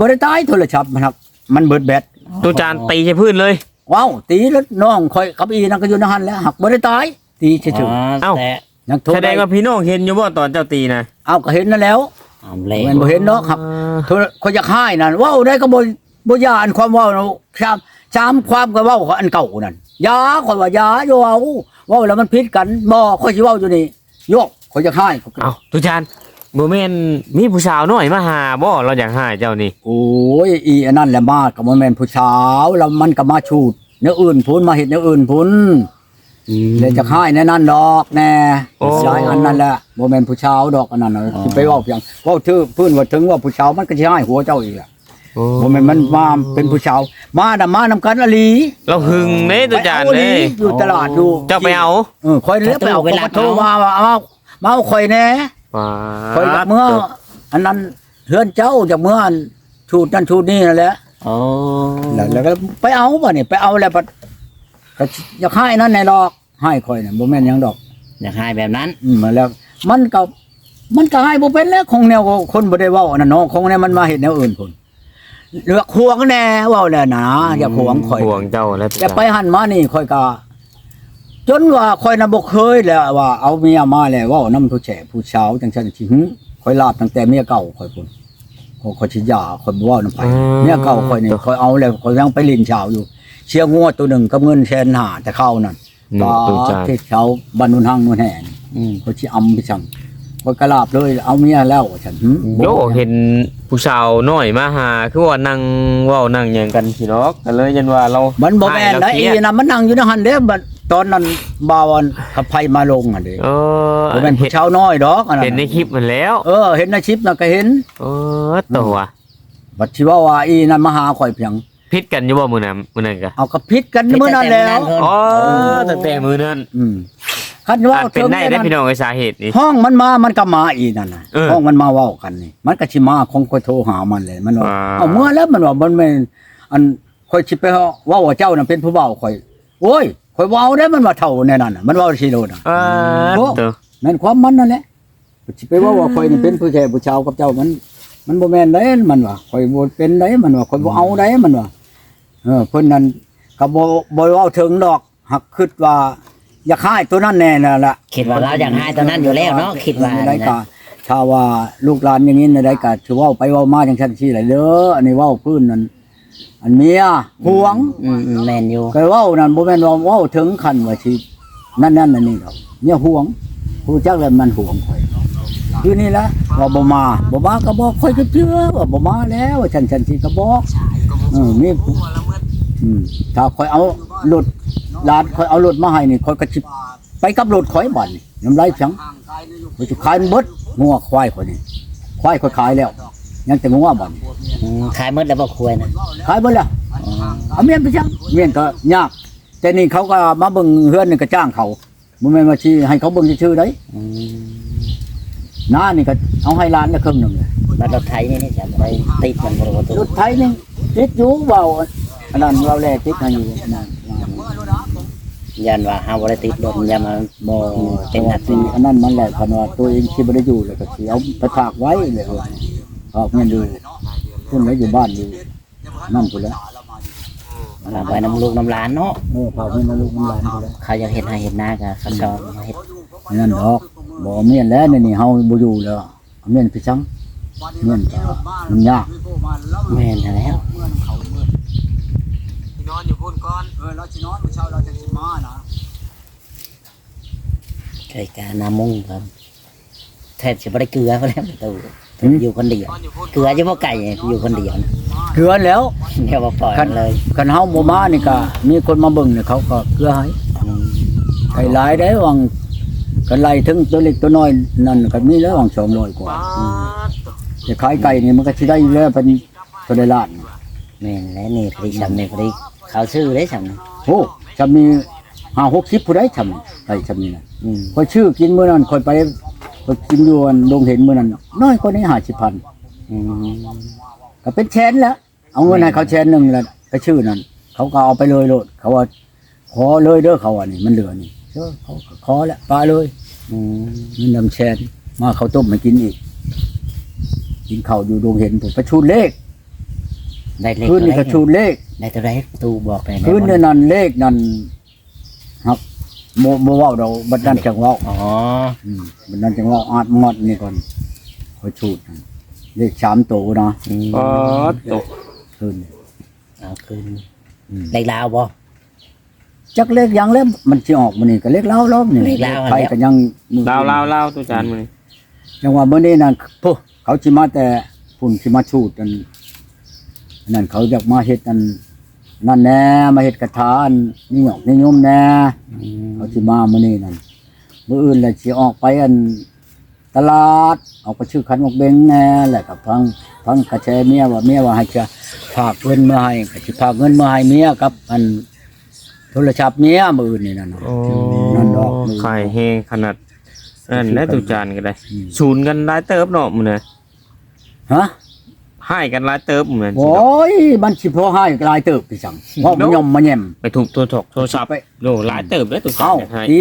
บ่ได้ตายโทรศัพท์มันครับมันเบิดแบตตูจานตีใช่พื้นเลย ว้าวตีแล้วน้องคอยกับอีนั่นก็อยู่ในหันแล้วหักบ่ได้ตายตีเฉยเอ้า แต่ๆยังโทรแสดงว่าพี่น้องเห็นอยู่บ่ตอนเจ้าตีนะเอาก็เห็นนั่นแล้วออมเล่แมันบ่เห็นเนาะครับโทรคนอยากให้นั่นเว้าได้ก็บ่บ่ยาอันความเว้าเนาะชามชามความก็เว้าของอันเก่านั่นยาข่อยว่ายาอยู่เอาเว้าแล้วมันผิดกันบ่ข่อยสิเว้าอยู่นี่โยกข่อยอยากให้เอ้าตูจาน บ่แม่นมีผู้สาวน้อยมาหาบ่เราอยากหาเจ้านี่โอ้ยอีอันนั้นแหละมาก็บ่แม่นผู้สาวแล้วมันก็มาชูดเนื้ออื่นพุ่นมาเฮ็ดเนื้ออื่นพุ่นเลยจะค่ายแน่นั่นดอกแน่โอ้สายอันนั้นแหละโมเมนผู้ชาวดอกอันนั้นน่ะสิไปเว่าเพียงเว่าชื่อพื้นว่าถึงว่าผู้ชาวมันก็สิให้หัวเจ้าอีกแหละโอ้โมเมนมันมาเป็นผู้ชาวมาน่ะมานำกันอลีเราหึงเด้ตูจานไปเออเด้ลีอยู่ตลาดดูเจ้าไปเอาเออคอยเลี้ยไปเอาเวลาโทรมาว่าเอามาเอาคอยแน่ว้า คอยกับเมื่อ อันนั้นเฮือนเจ้าจากเมื่ออันชูดนั่นชูดนี่นั่นแหละโอ้แล้วแล้วก็ไปเอาบ่นี่ไปเอาแล้วปัดก็อยากให้นั่นแน่ดอกให้คอยน่ะบ่แม่นหยังดอกอยากให้แบบนั้นอืมมาแล้ว มันก็มันก็ให้บ่เป็นแล้วคงแนวคนบ่ได้เว้าอันนั้นเนาะคงแนวมันมาเห็นแนวอื่นพุ่นเลือกห่วงแน่เว้าแล้วนะอย่าห่วงข่อยห่วงเจ้าแล้วตูแต่จานไปหันมานี่ข่อยก็ จนว่าข่อยน่ะบ่เคยแล้วว่าเอาเมียมาแล้วเว้านำผู้แฉผู้สาวจังซั่นสิหึข่อยลาบตั้งแต่เมียเก่าข่อยพุ่นข่อยข่อยสิหย่าข่อยบ่เว้านำไปเมียเก่าข่อยนี่ข่อยเอาแล้วข่อยยังไปลินชาวอยู่ เชียงงัวตัวหนึงกับเงินแสนห้าแต่เข้านั่นหนึ่งตูจานที่ชาวบ้านนุนหังนุนแห่นี่อืมเขาชิอำไปสั่งว่ากระลาบเลย เอาเมียแล้วฉันหึโยเห็นผู้สาวน้อยมาหา คือว่านั่งเว้านั่งหยังกันพี่น้องก็เลยยันว่าเรามันบ่แม่นให้แล้วเราอีเครียดน่ะมันนั่งอยู่ในหันเด้บัด ตอนนั้นบ่าวอันกับไผมาลงอะเด้เออบ่แม่นผู้ชาวน้อยดอกอันนั้นเห็นในคลิปมันแล้ว เออเห็นในคลิปน่ะก็เห็น เออตัวบัดสิว่าว่าอีนั่นมาหาข่อยเพียงพิษกันอยู่บ่มื้อนั้นมื้อนั้นก็เอากับพิษกันมื้อนั้นแล้วอ๋อตั้งแต่มื้อนั้นอืมคันว่าอาจเป็นได้ได้พี่น้องไอ้สาเหตุนี้ห้องมันมา มันก็มาอีนั่นน่ะเออห้องมันมาเว้ากันนี่ มันก็สิมาคงค่อยโทรหามันเลยมันว่าอ่าเอาเมื่อแล้วมันว่ามันแม่นอันค่อยสิไปเว้าว่าเจ้าน่ะเป็นผู้เว้าข่อย โอ้ย ข่อยเว้าได้มันว่าเท่าแน่นั่นน่ะมันเว้าสิโลดน่ะอ่าโอ้ ตัวแม่นความมันนั่นแหละสิไปเว่าว่าข่อยนี่เป็นผู้แก่ผู้ชาวกับเจ้ามัน มันบ่แม่นได้มันว่าข่อยบ่เป็นได้มันว่าข่อยบ่เอาได้มันว่าเออเพิ่นนั้นก็บ่บ่เว้าถึงดอกหักคิดว่าอยากให้ตัวนั้นแน่น่ะล่ะ คิดว่าเราอยากให้ตอนนั้นอยู่แล้วเนาะคิดว่าได้นะก็ถ้าว่าลูกหลานอย่างนี้ในได้ก็ถือเว่าไปเว้ามาจังซั่นซี่แหละเด้ออันนี้เว้าพื้นนั่น อันเมียห่วงอืมอืมแมนอยู่ก็เว้านั่นบ่แม่นว่าเว้าถึงขั้นว่าสินั่นนั่นนั่นนี่ดอกเนี่ยห่วงผู้จักแล้วมันห่วงข่อยคือนี่แหละว่าบ่มาบ่มาก็บอกข่อยก็เชื่อว่าบ่มาแล้วว่าฉันฉันสิก็บอกเออมีอืมถ้าข่อยเอารถลานข่อยเอารถมาให้นี่ข่อยก็สิไปกับรถข่อยบัดนี่น้ำลายจังข่อยสิขายมันเบิดงัวควายข่อยนี่ควายข่อยขายแล้ว ยังแต่งัวบัดนี่อืมขายหมดแล้วบ่ควรนะขายเบิดแล้วอ๋อเอาเมียนไปจังเมียนก็ยากแต่นี่เขาก็มาเบิ่งเฮือนนี่ก็จ้างเขาบ่แม่นว่าสิให้เขาเบิ่งชื่อๆได้อืมน้านี่ก็เอาให้ล้านละครึ่งหนึงเลยบัตรรถไทยนี่นี่จะบ่ได้ติดมันบ่รู้ว่าตัวรถไทยนี่ติดอยู่เว้าอันนั้นเราแลติดให้อยู่อันนั้นยันว่าเฮาบ่ได้ติดรถยันมาบ่เป็นหนักสิ่งอันนั้นมันแหละคันว่าตัวเองสิบ่ได้อยู่แล้วก็สิเอาไปฝากไว้เลยเออฝากเงินดูเพิ่นไว้อยู่บ้านอยู่นั่นพุ่นแล้วฝาไว้น้ำลูกน้ำหลานเนาะเออฝาเงินมาลูกมันหลานพุ่นแล้วเขาอยากเฮ็ดให้เฮ็ดนาก็เขาชอบเฮ็ดนั่นดอกบ่เมียนแล้วนี่นี่เฮาบ่อยู่แล้วเมียนไปจังเมียนก็มันยากแม่นแล้วนอนอยู่พุ่นก่อนเออเราสินอนเช้าเราจะสิมานะใช้การน้ำมุงครับแทบจะบ่ได้เกลือเขาแล้วตัว อยู่คนเดียวเกลือจะบ่ไก่อยู่คนเดียวนะเกลือแล้วเดี๋ยวบ่ปล่อยคันมันเลยคันเฮาบ่มานี่ก็มีคนมาเบิ่งเนี่ยเขาก็เกลือให้อืมไก่หลายได้วังกันไล่ถึงตัวเล็กตัวน้อยนั่นก็มีแล้ววัง200กว่าจะขายไก่นี่มันก็สิได้อยู่แล้วเป็นตัวได้ล้านแม่นแล้วนี่พอดีสำเนียงพอดีเขาชื่อได้สำเนียงโอ้จะมี5 60ผู้ใดทำไก่ทำนี่นะอืม ค่อยชื่อกินมื้อนั้นค่อยไป ไปกินอยู่อันดงเห็นมื้อนั้นน้อยกว่านี้50,000อืมก็เป็นแชนแล้วเอาเงินให้เขาแชนหนึงแล้วก็ชื่อนั้น เขาก็เอาไปเลยโลดเขาว่า ขอเลยเด้อเขาว่านี่มันเหลือนี่เออเขาก็ขอแล้วปลาเลยอืมเงินนำแชนมาเขาวต้มมากินอีกกินข้าวอยู่ดงเห็นผมไปชูเลขได้เลขคืนตัวนี่ใดก็ชูเลขได้ตัวใดประตูบอกได้ไหมคืนนี่นั่นเลขนั่นครับ โมโมเว้าเราบัดนั้นจังเว้าอ๋ออืมบัดนั้นจังเว้าอาดงอดนี่ก่อนคอยชูดนั่นเลขสามตัวเนาะอืมอ๋อตกคืนนี่เอาคืนอืมเลขลาวบ่ จักเลขหยังเล่มมันสิออกมื้อนี้ก็เลขเล่าล้อมนี่เลขลาวใครก็ยังมือลาวลาวลาวตัวจานมื้อนี้จังว่ามื้อนี้นั่นพุเขาสิมาแต่พุ่นสิมาชูดนั่นนั่นเขาอยากมาเฮ็ดนั่น นั่นแน่มาเฮ็ดกระถาอันนิยมนิยมแน่อืมเขาสิมามื้อนี้นั่นมื้ออื่นแหละสิออกไปอันตลาดออกไปชื่อขันหมกเบงแน่แหละกับพังพังกระแชเมียว่าเมียว่าให้จะฝากเงินมาให้ก็สิฝากเงินมาให้เมียกับอันโทรศัพท์เมียมื้ออื่นนี่นั่นน่ะโอ้นั่นดอกไข่แห้งขนาดนั่นแหละตัวจานก็ได้อืมศูนย์กันหลายเติบเนาะมื้อนี้ฮะ ให้กันหลายเติบเหมือนสิโอ้เนาะยมันสิพอให้กลายเติบพี่สังว่ามันยอมมาแย่ม ไปถูกตัวถกโทรศัพท์ไป โลหลายเติบเลยตัวจาเอ้านให้ที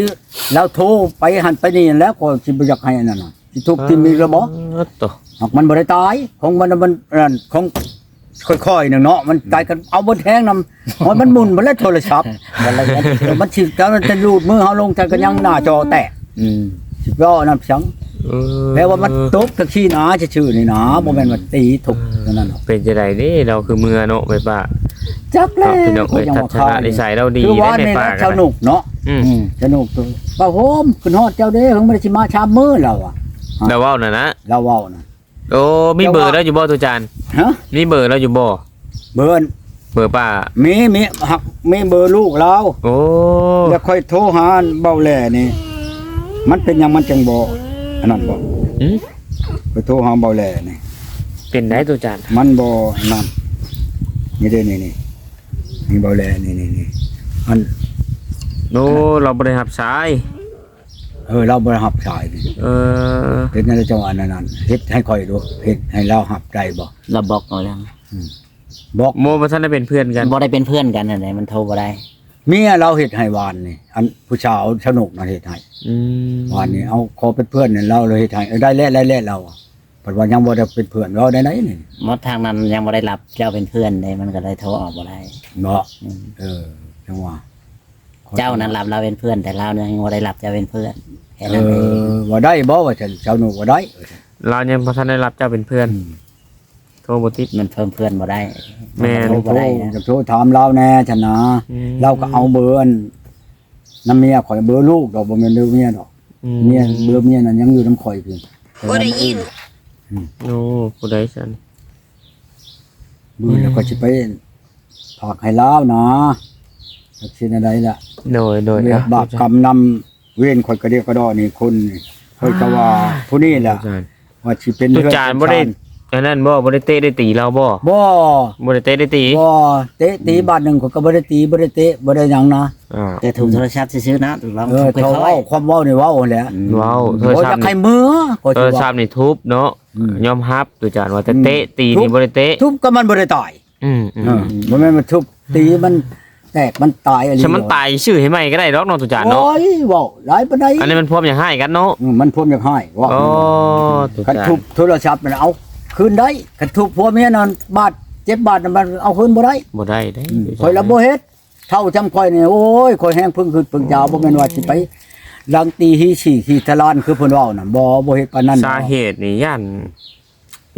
แล้วโทรไปหันไปนี่แล้วก็สิบ่อยากให้อันนั่นน่ะสิทุบที่มีระบบเออตัวหากมันบ่ได้ตายของมันมันนั่นของค่อยๆนึงเนาะมันตายกันเอาบนแทงนำมันมันหมุนบ่แล้วโทรศัพท์วันละเอียดมันสิแล้วมันจะรูดมือเฮาลงแต่ก็ยังหน้าจอแตกอืมสิบล้อนั่นสัง เออแปลว่ามันตกตะขี้หนาชื่อๆนี่นะบ่แม่นว่าตีถูกนั่นน่ะเป็นจะไดนี่เราคือเมือเนาะไปป่าจักคแล้รับวพี่น้องเอ้ยทัศนนิสัยเราดีคือว่าได้ในในป่ารักกัสนนุกเนาะอืมอืมสนุกตัวป้าโฮมขึ้นฮอดเจ้าเด้เพิ่งบ่ได้สิมาชามมือเราอะแล้วเว้าน่ะนะเราเว้านะโอ้มีเบอร์แล้วอยู่บ่ตัวจานฮะมีเบอร์แล้วอยู่บ่เบิร์นเบอร์ป้า มีมีหักมีเบอร์ลูกเรา โอ้ แล้วค่อยโทรหาเบาแหล่นี่ มันเป็นหยังมันจังบ่อั นนั้นบ่หืมไปโทรหาเบาแหล่นี่ เป็นได้ตัวจานมันบ่อันนั่นนี่เด้นี่นี่นี่เบาแหล่นี่นี่นี่อันโอ้เราบ่ได้รับสาย เออเราบ่ได้รับสายนี่เออเฮ็ดในจังหวะนั้นนั่นเฮ็ดให้ค่อยดูเฮ็ดให้เรารับใจบ่เราบอกเอาแล้วบอกโมบ่ทันได้เป็นเพื่อนกันบ่ได้เป็นเพื่อนกันอะไรมันโทรบ่ได้ เมียเราเฮ็ดให้วานนี่ อันผู้ชาวสนุกนะเฮ็ดให้อืมวานนี่เอาขอเป็นเพื่อนนี่เราเลยเฮ็ดให้เออได้แล้วได้แล้วเราอะปัจจุบันยังบ่ได้เป็นเพื่อนเราได้ไหนนี่มดทางนั้นยังบ่ได้รับเจ้าเป็นเพื่อนเลยมันก็เลยโทรออกบ่ได้เนาะอืมเออจังหวะเจ้านั้นรับเราเป็นเพื่อน แต่เรายังบ่ได้รับเจ้าเป็นเพื่อนแค่เอนั้นเองอบ่ได้บ่ว่าฉันชาวนุบ่ได้เออเรายังบ่ทันได้รับเจ้าเป็นเพื่อนอืม โทรบ่ติดมันเพิ่มเพื่อนบ่ได้แม่น โทรโทบ่รได้นะจะโทรถามเราแน่ฉันนะอืมเราก็เอาเบอร์อันน้ำเมียข่อยเบอร์ลูกดอกบ่แม่นเบอร์เมียดอกอืมเมียเบอร์เมียนั่นยังอยู่น้ำข่อยเพิ่นบ่ได้ยินโอ้ผู้ใดซั่นเบอร์แล้วก็สิไปฝากให้ลาวนะจักสิได้ล่ะ โดยโดยเรียกอะบาปกรรมนำเวรข่อยก็เรียกก็ดอนี่คนนี่ข่อยก็ว่าผู้นี้แหละตัวจานว่าสิเป็นตัวเพื่อนจานบ่ได้ อันนั้นบ่บ่ได้เตะได้ตีเราบ่บ่บ่ได้เตะได้ตีบ่เตะตีบาทหนึงข่อยก็บ่ได้ตีบ่ได้เตะบ่ได้หยังนะอ่าแต่ถูกโทรศัพท์ซื้อๆนะลองเออถูกไปเขาค่อเว้ายความเว้านี่เว้าแหละๆว้าวโทโอ้รยศัอพยากท์ให้นี่มือข่อยโทสิรว่าศัพท์นี่ทุบเนาะอืมยอมรับตัวจานว่าแต่อืมเตะตีทุนี่บ บ่ได้เตะทุบก็มันบ่ได้ตายอืมอืมเออบ่แม่นมันทุบตีมันแตกมันตายอะไรฉันมันตายชื่อให้ใหม่ก็ได้ดอกเนาะตัวจานเนาะโอ้ยเว้าหลายปานใดอันนี้มันพร้อมอย่างให้กันเนาะอืมมันพวมอยากให้ว่าโอ้ตัวคันจานทุบโทรศัพท์มันเอา คืนได้คันทุบผัวเมียนอนบาดเจ็บบาดน่ะมันเอาคืนบ่ได้บ่ได้ได้ข่อยละบ่เฮ็ดเท่าจำข่อยนี่โอ้ยข่อยแห้งพึ่งขึ้นพึ่งยาวบ่แม่นว่าสิไปลังตีฮีฉี่ขี้ทะลานคือเพิ่นเว้าน่ะบ่บ่เฮ็ดปานนั้นสาเหตุนี่ย่าน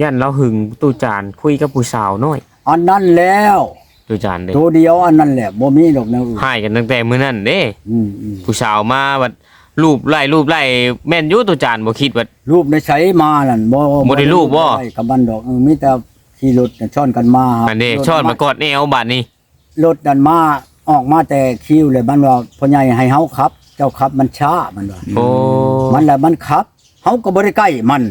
ย่านเราหึงตู้จานคุยกับผู้สาวน้อยอันนั้นแล้วตู้จานเด้ตัวเดียวอันนั้นแหละบ่มีดอกแนวอื่นให้กันตั้งแต่มื้อนั้นเด้อืมอืมผู้สาวมาบัด รูปไล่รูปไล่แม่นอยู่ตู้จานบ่คิดว่า รูปในใช้มานั่นบ่บ่ได้รูปบ่ ได้กับมันดอกเออมีแต่ขี่รถน่ะช้อนกันมาครับอันนี้รถชอดมากอดแนวบัดนี้ รถนั่นมาออกมาแต่คิวเลยมันว่าพ่อใหญ่ให้เฮาขับ เจ้าขับมันช้ามันว่า โอ้มันแหละมันขับเฮาก็บ่ได้ใกล้มัน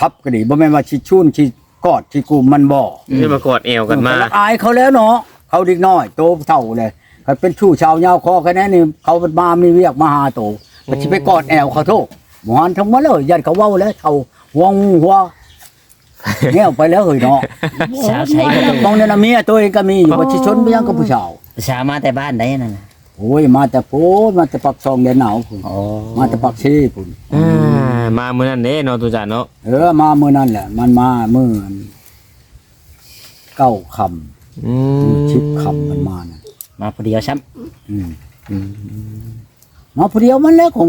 ขับก็ดีบ่แม่นว่าสิชูนสิกอดสิกุมมันบ่นี่มากอดแอวกันมา เอออายเขาแล้วเนาะเขาเด็กน้อย โตเท่าเลยเขาเป็นชู้ชาวยาวคอแค่นั้นนี่เขามามีเวียกมาหาโต ก็สิไปกอดแอวเขาโทษหมอนทั้งหมดเลยยันเขาเว้าแล้วเท่าหัวงูหัวแนวไปแล้วเฮ้ยเนาะสาวใช้ก็ต้องมองเนี่ยนะเมียตัวเองก็มีอยู่ว่าสิชนไปยังกับผู้ชาวสาวมาแต่บ้านได้นั่นน่ะโอ้ยมาแต่โพดมาแต่ปักซองเดือนหนาวพุ่นโอ้มาแต่ปักชีพุ่นอ่ามามื้อนั้นเด้เนาะตู้จานเนาะเออมาเมื่อนั้นแหละ มันมาเมื่อเก้าคอืชิบคำมันมาน่ะมาผู้เดียวซ้ำอื มอืมมาผู้เดียวมันแล้วคง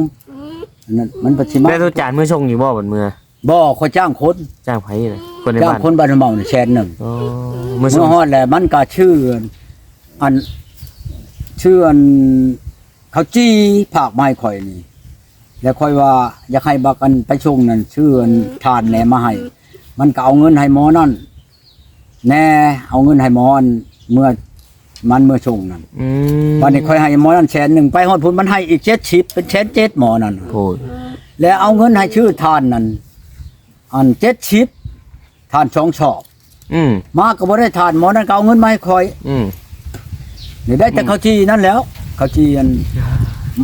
นั่นมันปฏิมาแล้วทุจานเมื่อชงอยู่บ่บนเมื่อบ่เขาจ้างคนจ้างไผน่ะคนในจ้างบ้านคนบ้านเมาเนี่ยแสนหนึ่งอ๋อเมื่อชเมื่องฮอดแล้วมันก็ชื่ออันชื่ออันเขาจี้ผากไม้ข่อยนี่แล้วค่อยว่าอยากให้บักอันไปชงนั่นชื่ออันทานแหนมาให้ มันก็เอาเงินให้หมอนั่นแน่เอาเงินให้หมออันเมื่อ มันเมื่อชงนั่นอืมวันนี้ค่อยให้หมอนั่นแสนหนึ่งไปฮอดพุ่นมันให้อีกเจ็ดชิปเป็นแสนเจ็ดหมอนั่น โอ้ยแล้วเอาเงินให้ชื่อทานนั่นอันเจ็ดชิปทานสองชอบ อืมมาก็บ่ได้ทานหมอนั่นก็เอาเงินมาให้คอยอืมนี่ได้แต่เขาจีนั่นแล้วเขาจีอัน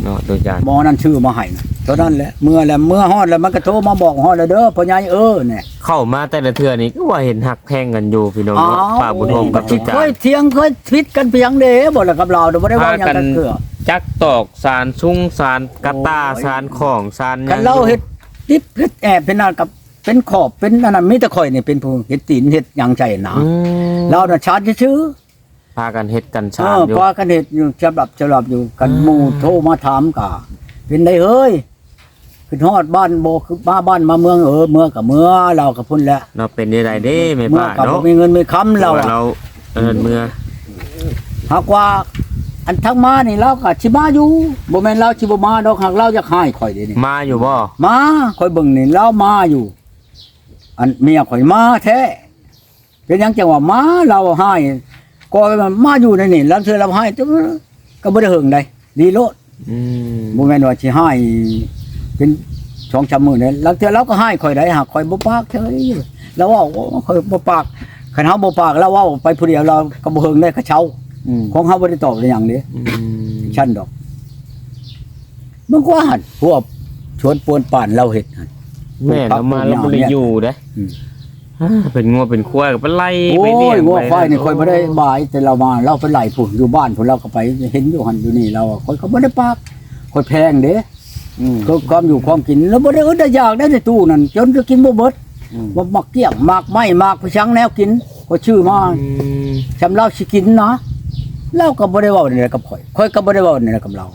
เนาะทุจานหมอนั่นชื่อมาให้นะเท่านั้นแหละเมื่อแล้วเมื่อฮอดแล้วมันก็โทรมาบอกฮอดแล้วเด้อพ่อใหญ่เออเนี่ยเข้ามาแต่ละเทื่อนี่ก็ว่าเห็นหักแพงกันอยู่พี่น้องเนาะป้าบุญโฮมกับทุจาค่อยนเถียงค่อยพิดกันเพียงเด้บ่ละกับเราเด้อบ่ได้ว่าหยังพากักันนเกือจักตอกสารชุ่งสารกระตาสารของสารหกันงเราเฮ็ดติดเฮ็ดแอบเป็นนั่นกับเป็นขอบเป็นอันนั้นมีแต่ข่อยนี่เป็นผู้เฮ็ดตีนเฮ็ดหยังใจหนาอืมเราน่ะชาร์จชื่อ พากันเฮ็ดกันเอสารออยู่ พากันเฮ็ดอยู่จะหลับจะหลับอยู่กันหมู่โทรมาถามกะเป็นได้เฮ้ยขึ้นฮอดบ้านบ่คือมาบ้านมาเมืองเออเมืองกับเมือเรากับพุ่นแหละเราเป็นได้ไรเด้แม่เมื่อป้ากับเนาะมีเงินมีคำเราว่าอะ เราเอิ้นเมื่อหากว่าอันทั้งมานี่เราก็สิมาอยู่บ่แม่นเราสิบ่มาดอกหากเราอยากให้ข่อยเด้นี่มาอยู่บ่มาข่อยเบิ่งนี่เรามาอยู่ อันเมียข่อยมาแท้เป็นหยังจังว่ามาเราให้ ก็มันมาอยู่ในนี่แล้วเธอเราให้จังก็บ่ได้เฮิงใดดีโลดอืมบ่แม่นว่าสิให้เป็นช่องชามมื้อนี่แล้วเธอเราก็ให้ข่อยได้หากข่อยบ่ปากเฉยแล้วว่าโอ้ข่อยบ่ปากคันเฮาบ่ปากแล้วเว้าไปผู้เดียวเราก็บ่เฮิงได้กระเช้าอืมของเขาไม่ได้ตอบเลยอย่างนี้อืมชั้นดอกมันก็หันพวกชวนปวนป่านเราเห็ดหั่น แม่เรามาเราบ่ได้อยู่เด้อืมอ่า เป็นงัวเป็นควายก็ไปไล่โอ้ไปเลี้ยยงงัวไปควายนี่คอยไม่ได้บายแต่เรามาเราไปไล่ผุนอยู่บ้านผุนเราก็ไปเห็นอยู่หันอยู่นี่เราคอยเขาไม่ได้ปากคอยแพงเด้อืมก็ความอยู่ความกินแล้วไม่ได้อึดได้อยากได้ในตู้นั่นจนจะกินบ่เบิดอืมว่ามักเกี้ยงมากไม่มากไปชังแนวกินก็ชื่อมาอืมชำเราสิกินนะเราก็บ่ได้เว้าในกับข่อยข่อยก็บ่ได้เว้าในกับเรา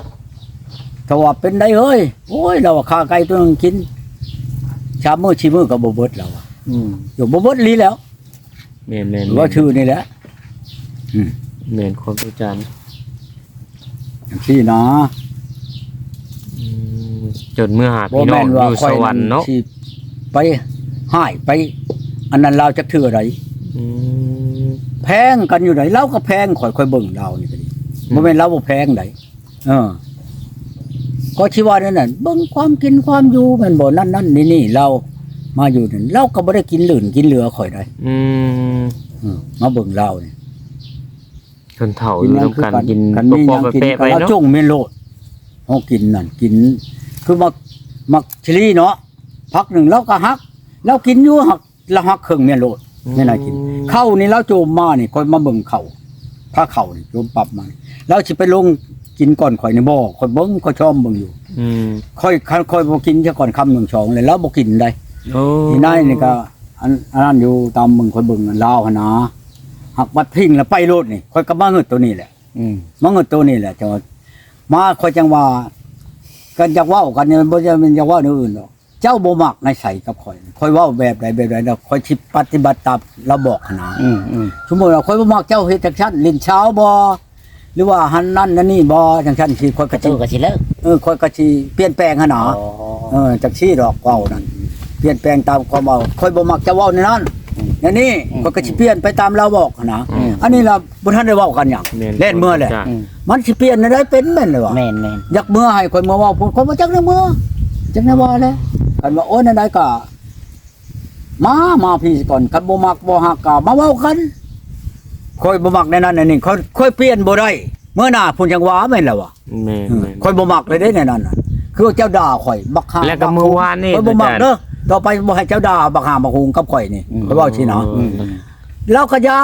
ถ้าว่าเป็นได้เอ้ยโอ้ยเราว่าข้าไก่ตัวนึงกินชามมื้อชิมื้อก็บ่เบิดแล้วอะ อืมอยู่บ่เบิดลีแล้วแม่นแม่นว่าชื่อนี่แหละแม่นคนทุจานจังซี่นะอืมจนเมื่อหาบ่พี่น้อแม่งนอว่ายู่ข่สอยวรรค์เนาะสิไปหายไป อันนั้นเราจะถืออะไรอืม แพงกันอยู่ไหนเราก็แพงข่อยข่อยเบิ่งเรานี่ก็ดีอืม บ่แม่นเราบ่แพงไดเออ ก็ชีว่านั่นน่ะเบิ่งความกินความอยู่แม่นบ่นั่นนั่นนี่นี่เรา มาอยู่นั่นเราก็บ่ได้กินหลื่นกินเหลือข่อยได้อืมเออมาเบิ่งเรานี่คนเฒ่าอยู่นํกันกินกันปมีหอยังๆกินเป๊ะๆก็ไปเราเนาะจงเมโลดเฮากินนั่นกิน คือมักมักชลีเนาะพักหนึ่งเราก็ฮักเรากินอยู่หักเราฮักเครื่องเมโลดไม่น่ากินเข้านี่เราโจมมานี่ค่อยมาเบิ่งเข้าพาเข้านี่โจมปรับมานี่เราสิไปลงกินก่อนข่อยในบ่ข่อยเบิ่งข่อยชอมเบิ่งอยู่อืมค่อยค่อยบ่กินซะก่อนคำหนึ่งสองเลยแล้วบ่กินได้ โอ้ที่นายนี่ก็อันอันนั้นอยู่ตามเบิ่งค่อยเบิ่งอันลาวหั่นนะหักวัดพิงแล้วไปโลดนี่ค่อยก็มาเงิดตัวนี้แหละอืมมาเงิดตัวนี้แหละจังว่ามาค่อยจังว่ากันอยากเว้ากันเนี่ยบ่จะเป็นอยากเว้าเรื่องอื่นหรอกเจ้าบ่มักในใส่กับข่อยข่อยเว้าแบบใดแบบใดแล้วข่อยสิปฏิบัติตามเราบอกหั่นนะอืมอืมสมมุติว่าข่อยบ่มักเจ้าเฮ็ดจังซั่นลิ้นเช้าบ่หรือว่าหันนั่นนั่นนี่บ่จังซั่นสิข่อยกก็ระสิตู้ก็สิเลิกเออข่อยก็สิเปลี่ยนแปลงหั่นน่ะอ๋อเออจักซี่ดอกเว้านั่น เปลี่ยนแปลงตามความเว้าข่อยบ่มักจะเว้าในนั้นอย่างนี้ข่อยก็สิเปลี่ยนไปตามเราบอกหั่นนะอืมอันนี้ล่ะบ่ทันได้เว้ากันหยังแม่นเล่นเมื่อแหละจ้ะอืมมันสิเปลี่ยนได้เป็นแม่นเลยว่ะแม่นแม่นอยากเมื่อให้ข่อยเมื่อเว้าพุ่นข่อยบ่จักได้เมื่อจักได้ว่าแล้วกันว่าโอ้นั่นได้ก็มามาพี่ก่อนกันบ่มักบ่ฮักก็มาเว้ากันข่อยบ่มักในนั้นในนี่ข่อยข่อยเปลี่ยนบ่ได้เมื่อหน้าพุ่นจังว่าแม่นแล้วว่ะแม่นอืมแม่นข่อยบ่มักเลยเด้ในนั้นน่ะคือเจ้าด่าข่อยบักหาแล้วก็บัเมื่อวานนี่นี่ข่อยบ่มักเด้อ ต่อไปบ่ให้เจ้าด่าบักหาบักฮูงกับข่อยนี่ข่อยเว้าสิเนาะอืมแล้วก็อยา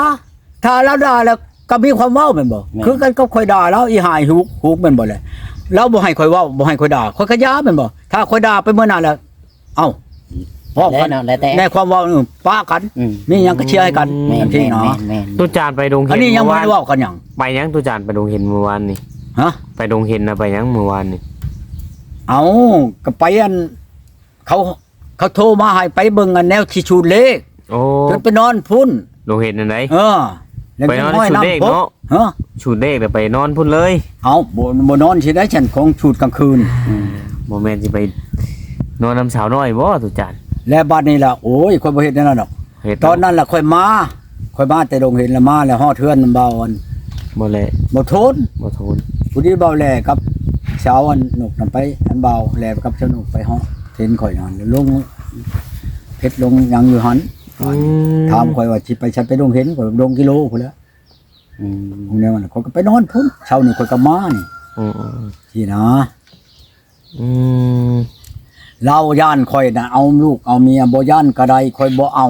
ถ้าเราด่าแล้วก็มีความเว้าแม่นบ่แม่นคือกันกับข่อยด่าแล้วอีหายฮุกฮุกแม่นบ่เลยแล้วบ่ให้ข่อยเว้าบ่ให้ข่อยด่าข่อยก็อยาแม่นบ่ถ้าข่อยด่าไปเมื่อนั้นแล้วเอ้าพ่อแล้กัวนเนาะแล้วแต่ในความเว่านี่ป้ากันอืมมีหยังก็เชียร์ให้กันแม่อย่างนที่แม่นเนาะแม่นแม่นตุจานไปดงเห็อันนนี้ยังเมื่อไม่วานได้เว่ากันหยังไปยังตุจานไปดงเห็นเมื่อวานนี่ฮะไปดงเห็นนะไปยังเมื่อวานนี่เอาก็ไปอันเขา เขาโทรมาให้ไปเบิ่งอันแนวที่ชูเลขโอ้จนไปนอนพุ่นดงเห็นอันไหนเออแล้วไปนอนห้อยที่ชูเลขำปุ๊บเนาะฮะชูดเลขแต่ไปนอนพุ่นเลย เอาบ่บ่นอนสิได้ฉันของชูดกลางคืนโมเมนต์ที่ไปนอนน้ำสาวน้อยบ่ตุจานและบัดนี้ล่ะโอ้ยคนบ่เฮ็ดแนั่นนะดอกเฮ็ดตอนนั้นล่ะค่อยมาค่อยมาแต่ดงเห็นแล้วมาแล้วฮอดเทือนมันเบาอันบ่แลบ่ทนบ่โทนผู้ที่เบาแลกับเช้าอันหนุกนํไปอันเบาแลกับเช้าหนุกไปฮอด เห็นข่อยนั่นแล้วลงเพชรลงหยังอยู่หันอืมถามข่อยว่าสิไปฉันไปดงเห็นข่อยดงกิโลพุ่นแหล้วอืมพวกนี้มันข่อยก็ไปนอนพุ่นเช้านี่ข่อยก็มานี่อืมอืมที่นะอืมเล่าย่านข่อยน่ะเอาลูกเอาเมียบ่ย่านกระไดข่อยบ่เอา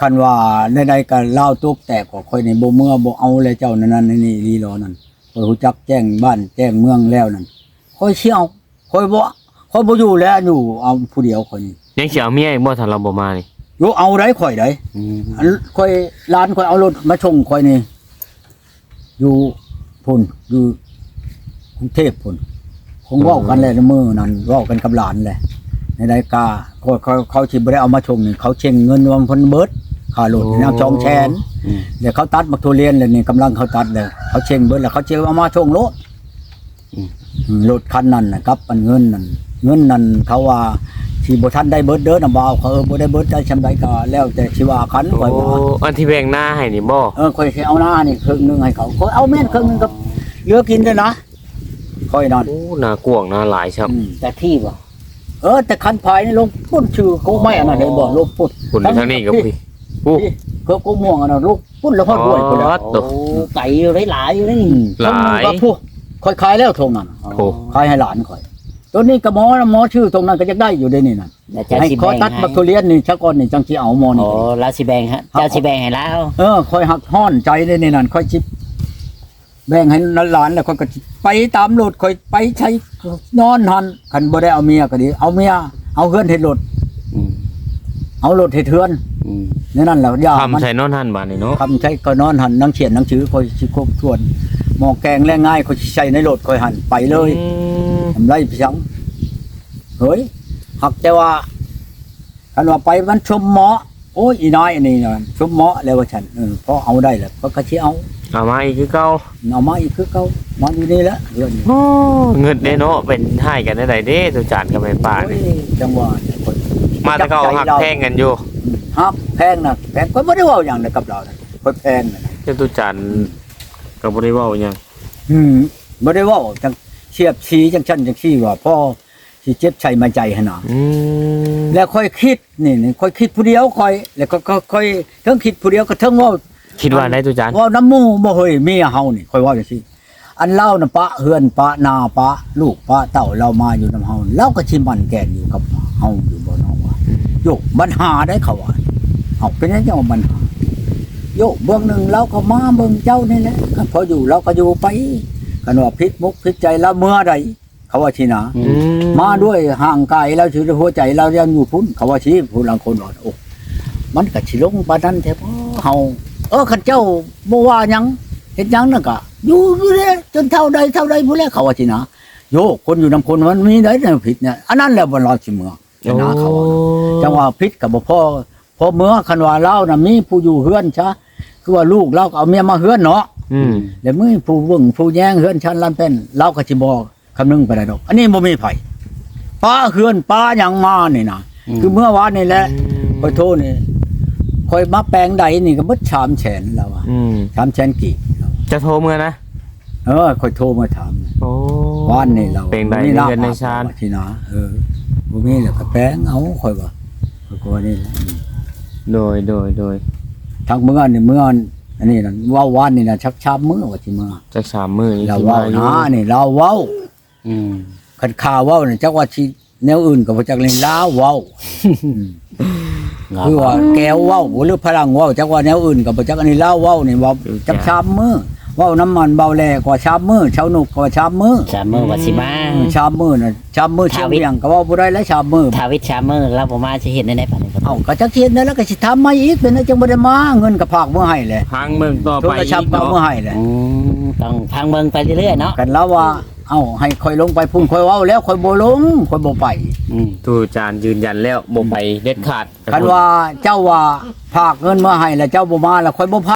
คันว่าใดๆก็เล่าตุกแตกก็ข่อยนี่บ่เมื่อบ่เอาเลยเจ้านั่นนั่นนี่ลีรอนั่นข่อยฮู้จักแจ้งบ้านแจ้งเมืองแล้วนั่นข่อยเชี่ยวข่อยบ่ ข่อยบ่อยู่แล้วอยู่เอาผู้เดียวข่อยนี่ยังสิเอาเมียอีกบ่ถ้าเราบ่มานี่อยู่เอาได้ข่อยได้อืมอันข่อยร้านข่อยเอารถมาชงข่อยนี่อยู่พุ่นอยู่กรุงเทพพุ่นคงเว้ากันแหละในมือนั่นเว้ากันกับหลานแหละในรายการเขาเขาเขาชิบ่ได้เอามาชงนี่เขาเช็งเงินรวมเพิ่นเบิดค่ารถนี่นะจองแชนอืมเดี๋ยวเขาตัดมักทุเรียนเลยนี่กำลังเขาตัดเลยเขาเช็งเบิดแล้วเขาเช็งเอามาชงรถอืมรถคันนั้นนะครับมันเงินนั่น เงินนั่นเขาว่าที่บ่ทันได้เบิดเด้อน่ะบ่เอาเขาเออบ่ได้เบิดได้ชำใดก็แล้วแต่สิว่าคันโอ้ข่อยว่าอันที่แบ่งหน้าให้นี่บ่เออข่อยสิเอาหน้านี่ครึ่งหนึงให้เขาข่อยเอาแม่นครึ่งหนึงกับเหลือกินด้วยนะข่อยนั่นโอ้หน้ากว้างหน้าหลายครับอืมแต่ที่บ่เออ แต่คันภายนี่ลงพุ่นชื่อเขาไม่อันนั้นเลยบ่ลงพุ่น คุณทางนี้ก็พี่โอ้เพิ่มกูม่วงอันนั้นลูกพุ่นแล้วพอดด้วยพุ่นแล้วอ๋อโอ้ไก่อยู่ได้หลายอยู่นี่หลายก็พูดค่อยขายแล้วทงนั้นโอ้ ขายให้หลานค่อย ตัวนี้ก็หมอนะหมอชื่อตรงนั้นก็จะได้อยู่ได้นี่นั่นแล้วเจ้าให้สิขอแบ่งตัดให้บักทุเรียนนี่ชักก้อนนี่จังสิเอาหมอนี่ โอ้แล้วสิแบ่งฮะเจ้าสิแบ่งให้แล้ว เออค่อยหักห้อนใจได้นี่นั่นค่อยจิบแบ่งให้หลานแล้วค่อยก็ไปตามโลดค่อยไปใช้นอนหันคันบ่ได้เอาเมียก็ดี เอาเมียเอาเฮือนเฮ็ดรถอืมเอารถเฮ็ดเฮือนอืมนี่นั่นแหละยามัน ทำใส่นอนหันบาดนี่เนาะ คำใช้ก็นอนหันนังเขียนหนังสือคอยสิครบถ้วนหมอแกงแรงง่ายคอยสิใช้ในรถคอยหันไปเลย อืม ทำไรพี่ชังเฮ้ยหักแต่ว่าคันว่าไปมันชมหมอโอ้ยอีน้อยอันนี้นะชมหมอแล้วว่าฉันเออพอเอาได้แหละก็กระชิเอาเอามาอีกคือเก่าเอามาอีกคือเก่ามาอยู่นี่แหละเรื่องนี้โอ้เงินเด้เนาะเป็นท่ายกันได้ไดเด้ตุจานกับแม่ป้าโอ้นี่ยจังหวะเนี่ยคนมาแต่เก่าหักแพงกันอยู่ฮักแพงนะแพงก็ไม่ได้เว่าอย่างใดกับเรานะคนแพงนะเจ้าตุจานก็บ่ได้เว้าหยังอืมไม่ได้เว่าจัง เชียบชีจังชั้นจังชี้ว่าพ่อสิเจ็บใจมาใจหนนาอืมแล้วค่อยคิดนี่นี่ค่อยคิดผู้เดียวค่อย แล้วก็ก็ค่อยเทั้งคิดผู้เดียวก็เทั้งเว่า คิดว่าได้ตุจานเว่าน้ำหมูบ่เฮยเมียเฮานี่ค่อยเว่าจังซี่อันเล่าน่ะปะเฮือนปะนาปะ ลูกปะเต่าเรามาอยู่นํเฮาเราก็ชิมันแก่นอยู่กับเฮาอยู่บ่น้องว่าโยกปัญหาได้เขาว่าเอาเป็นจังเจ้าปัญหาโยกเบื้องหนึงเราก็มาเบิ่งเจ้านี่แหละคันพออยู่เราก็อยู่ไป กันว่าพิษมุกพิษใจเราเมื่อใดเขาว่าชินะอือืมมาด้วยห่างกายแล้วถือหัวใจเรายังอยู่พุ่นเขาว่าชี้ผู้ลังคนอ่อนอกมันก็สิลงปานนั้นแท้พ่อเฮาเออขันเจ้าบ่ว่าหยังเฮ็ดหยังนั่นก็อยู่อยู่เด้จนเท่าใดเท่าใดผู้แลเขาว่าสินะโยคนอยู่นำคนมันมีได้แต่ผิดเนี่ยอันนั้นแหละบ่รอสิเมืองจะนะเขาว่าจังว่าผิดก็บ่พอพอเมื่อคันว่าเราน่ะมีผู้อยู่เฮือนซะคือว่าลูกเราก็เอาเมียมาเฮือนเนาะ อืมแล้วมือผู้เบิ่งผู้แย่งเฮือนชันลันเป็นเราก็สิบ่คำนึงไปได้ดอก อันนี้บ่มีไผป้าเฮือนป้าหยังมานี่นะคือเมื่อวานนี่แหละคอยโทษนี่คอยมาแปลงใดนี่ก็เบิดชามแสนแล้วอะอืมชามแสนกี่จะโทรเมื่อนะเออคอยโทรมาถามโอ้วานนี่เราเป็นใดมีเงิน้ำนในชาญที่นาเออบ่มีแล้วก็แปลงเอาคอยว่าคอยก็ว่านี่แหละโดยโดยโดยทั้งเมื่อนี่เมื่อ อันนี้นั่นว่าวานนี่นะชักชามมื้อว่าสิมื้อจักสามมื้อนี่เราสิเว้ามาอยู่นะนี่เราเว้าอืมคันข่าวเว้านี่จักว่าสิแนวอื่นก็บ่จักเล่นลาวเว้าคือว่าแก้วเว้าหรือพลังเว้าจักว่าแนวอื่นก็บ่จักอันนี้ลาวเว้านี่ว่าจักชามมือ เว้าน้ำมันเบาแลกว่าชามมือชาวนุกกว่าชามมือสามมื้อว่าสิมา ชามมือน่ะชามมือเชียงเวียงก็เว่าบ่ได้แล้วชามมือทาวิชชามมื้อแล้วบ่มาสิเฮ็ดได้ได้ปานนี้ประตูเอ้าก็จักเทียนนั่นแล้วก็สิทำมาอีกเป็นจังบ่ได้มาเงินก็พากมื้อให้แหละพังเมืองต่อโทไปรศัพท์ก็เอามื้อให้แหละอืมต้องพังเบิ่งไปเรื่อยๆเนาะกันแล้วว่า เอ้าให้ค่อยลงไปพุ่นค่อยเว้าแล้วค่อยบ่ลงค่อยบ่ไป อืมทูจานยืนยันแล้วบ่ไปเด็ดขาด คันว่าเจ้าว่าพากเงินมาให้แล้วเจ้าบ่มาแล้วค่อยบ่พา